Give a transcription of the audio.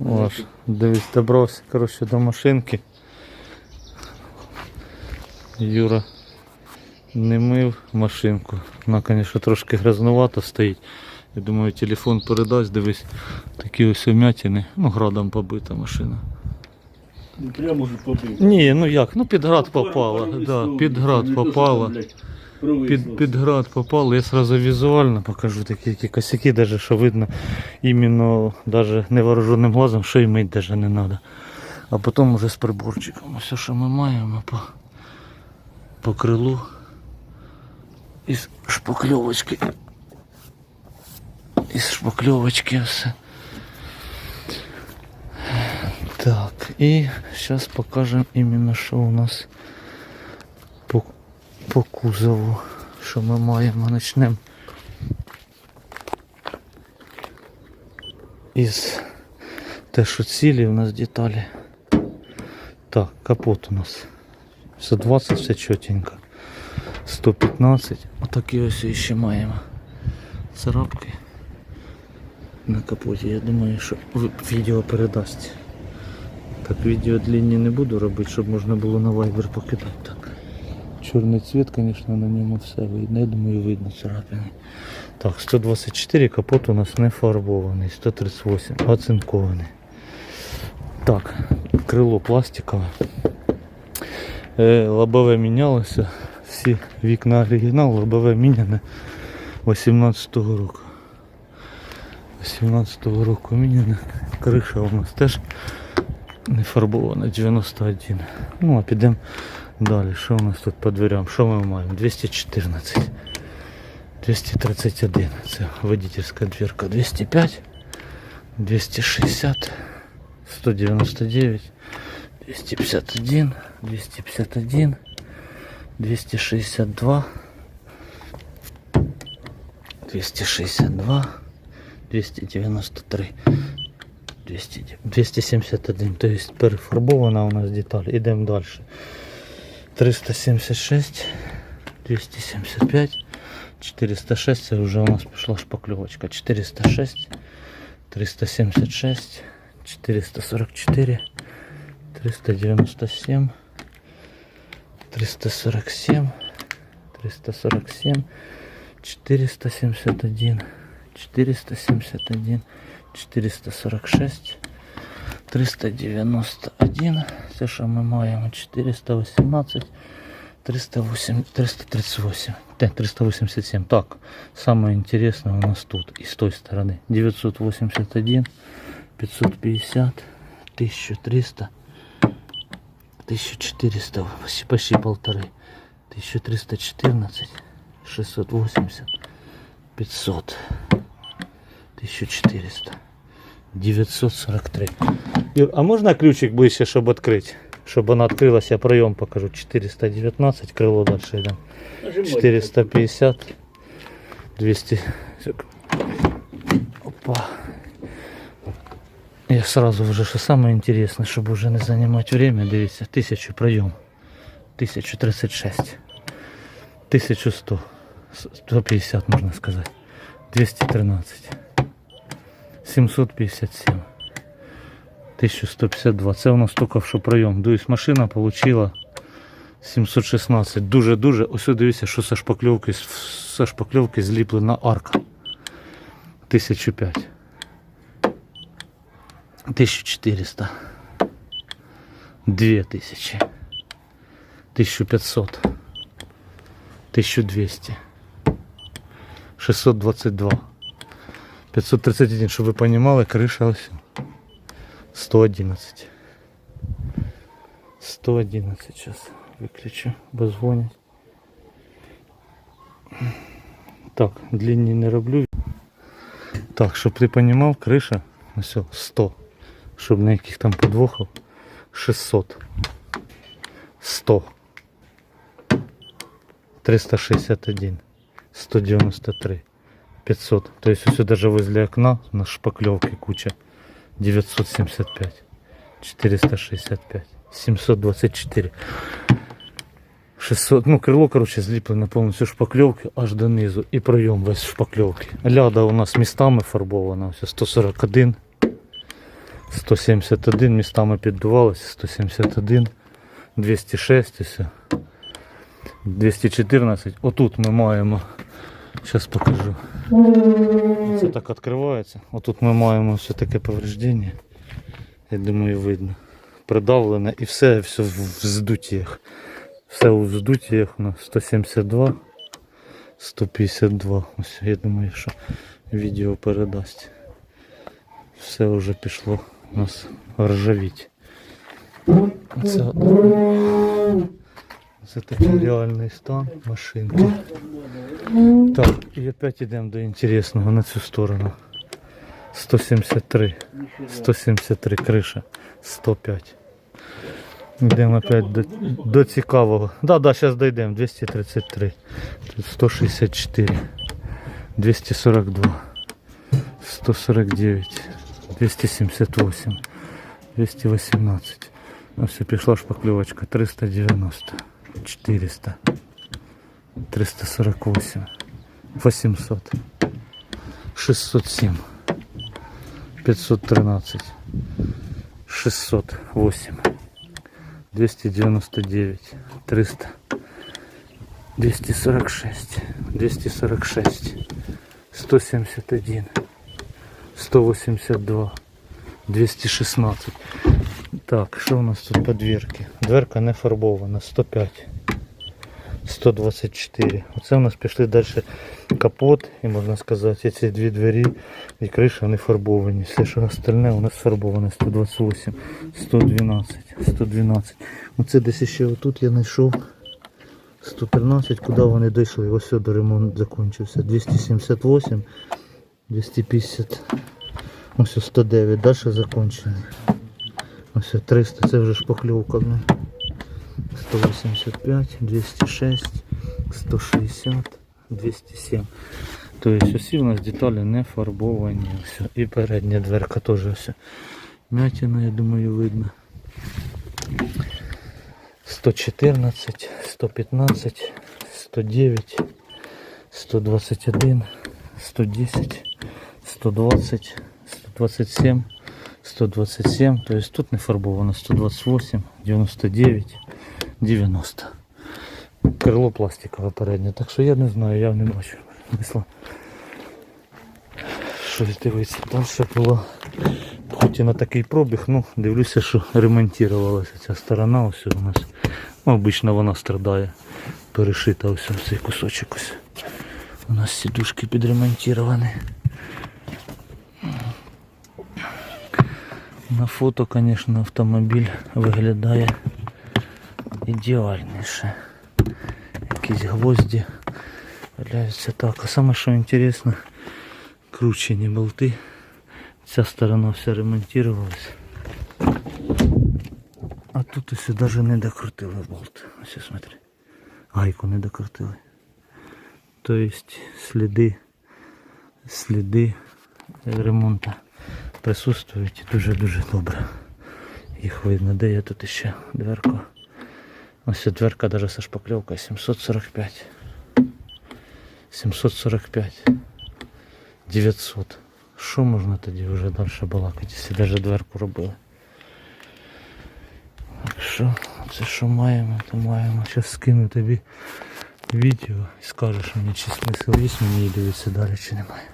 Ось, дивись, добрався, коротше, до машинки. Юра не мив машинку. Вона, звісно, трошки грязнувато стоїть. Я думаю, телефон передасть, дивись, такі ось вмятини. Ну, градом побита машина. Ну, Прямо вже побив. Ні, ну як, ну під град попала. Да, під град попала. Під, під град попало, я сразу візуально покажу такі які косяки, даже, що видно іменно даже невооруженим глазом, що й мить даже не треба. А потім уже з приборчиком. Все, що ми маємо по, по крилу із шпакльовочки. Із шпакльовочки все. Так, і зараз покажемо іменно, що у нас по кузову, що ми маємо, почнемо із те, що цілі у нас деталі. Так, капот у нас 120, все чотенько. 115. Отакі ось ще маємо. Царапки на капоті. Я думаю, що відео передасть. Так, відео длинні не буду робити, щоб можна було на Viber покидати. Чорний цвіт, звісно, на ньому все видно. Я думаю, видно царапини. Так, 124 капот у нас не фарбований, 138 оцинкований. Так, крило пластикове. Е, лобове мінялося. Всі вікна оригінал, лобове міняне 18-го року. 18-го року міняне. Криша у нас теж не фарбована, 91. Ну, а підемо Далі, що у нас тут по дверям? Що ми маємо? 214. 231. Це водительська дверка. 205. 260. 199. 251. 251. 262. 262. 293. 200, 271. То есть перефарбована у нас деталь. Ідемо далі. 376, 275, 406, це вже у нас пішла шпакльовочка. 406, 376, 444, 397, 347, 347, 471, 471, 446, 391, це що ми маємо 418, 308, 338, Те, 387. Так, самое интересное у нас тут и с той стороны. 981, 550, 1300, 1400, почти, почти полторы, 1314, 680, 500, 1400. 943. Юр, а можна ключик ближче, щоб відкрити? Щоб вона відкрилася, я прийом покажу. 419, крило далі йдемо. 450, 200. Опа. Я сразу вже, що саме інтересне, щоб уже не займати время, дивіться, 1000 прийом. 1036. 1100. 150 можна сказати. 213. 757. 1152. Це у нас тільки що прийом. Дивись, машина отримала 716. Дуже-дуже. Ось дивіться, що со шпакльовки, со шпакльовки зліплена арка. 1005. 1400. 2000. 1500. 1200. 622. 531, щоб ви розуміли, криша ось 111. 111 зараз виключу, бо дзвонять. Так, длинні не роблю. Так, щоб ти розумів, криша ось 100. Щоб ніяких там подвохів. 600. 100. 361. 193. 500. То есть все даже возле окна на шпаклевке куча. 975. 465. 724. 600. Ну, крило, короче, зліплене повністю шпакльовки аж донизу. І пройом весь шпакльовки. Ляда у нас містами фарбована. Ось 141. 171 містами піддувалося, 171, 206 ось. 214. Отут ми маємо. Зараз покажу. Це так відкривається. Отут ми маємо все таке повреждення. Я думаю, видно. Придавлене і все, все в в. Все у вздуттях у нас 172, 152. Ось я думаю, що відео передасть. Все вже пішло у нас ржавіть. Це, це такий реальний стан машинки. Так, і опять йдемо до інтересного на цю сторону. 173. 173 криша. 105. Йдемо опять до, до цікавого. Да, да, зараз дійдемо. 233. Тут 164. 242. 149. 278. 218. Ну все, пішла шпакльовочка. 390. 400. 348. 800. 607. 513. 608. 299. 300. 246. 246. 171. 182. 216. Так, що у нас тут по дверці? Дверка не фарбована. 105. 124. Оце у нас пішли далі капот, і можна сказати, ці дві двері і криша не фарбовані. Все, що остальне у нас фарбоване 128, 112, 112. Оце десь ще отут я знайшов 113, куди вони дійшли. Ось сюди ремонт закінчився. 278, 250, ось 109, далі закінчений. Ось 300, це вже шпакльовка. блін. 185, 206, 160, 207. Тобто усі у нас деталі не фарбовані. Все. І передня дверка теж все. М'ятина, я думаю, видно. 114, 115, 109, 121, 110, 120, 127, 127, то есть тут не фарбовано 128, 99, 90. Крило пластикове переднє, так що я не знаю, я не бачу смисла. Щось дивиться. Далі було хоч і на такий пробіг, ну дивлюся, що ремонтувалася ця сторона ось у нас. Ну, обично вона страдає. Перешита ось цей кусочок ось. У нас сідушки підремонтовані. На фото, звісно, автомобіль виглядає ідеальніше. Якісь гвозді валяються так. А саме що інтересно, кручені болти. Ця сторона вся ремонтувалась. А тут ось навіть не докрутили болт. Ось смотри. Гайку не докрутили. Тобто сліди, сліди ремонту присутствують дуже-дуже добре. Їх видно, де є тут ще дверка. Ось дверка навіть со шпакльовкою 745. 745. 900. Що можна тоді вже далі балакати, якщо навіть дверку робили? Так що, це що маємо, то маємо. Зараз скину тобі відео і скажеш мені, чи смисл є мені дивитися далі, чи немає.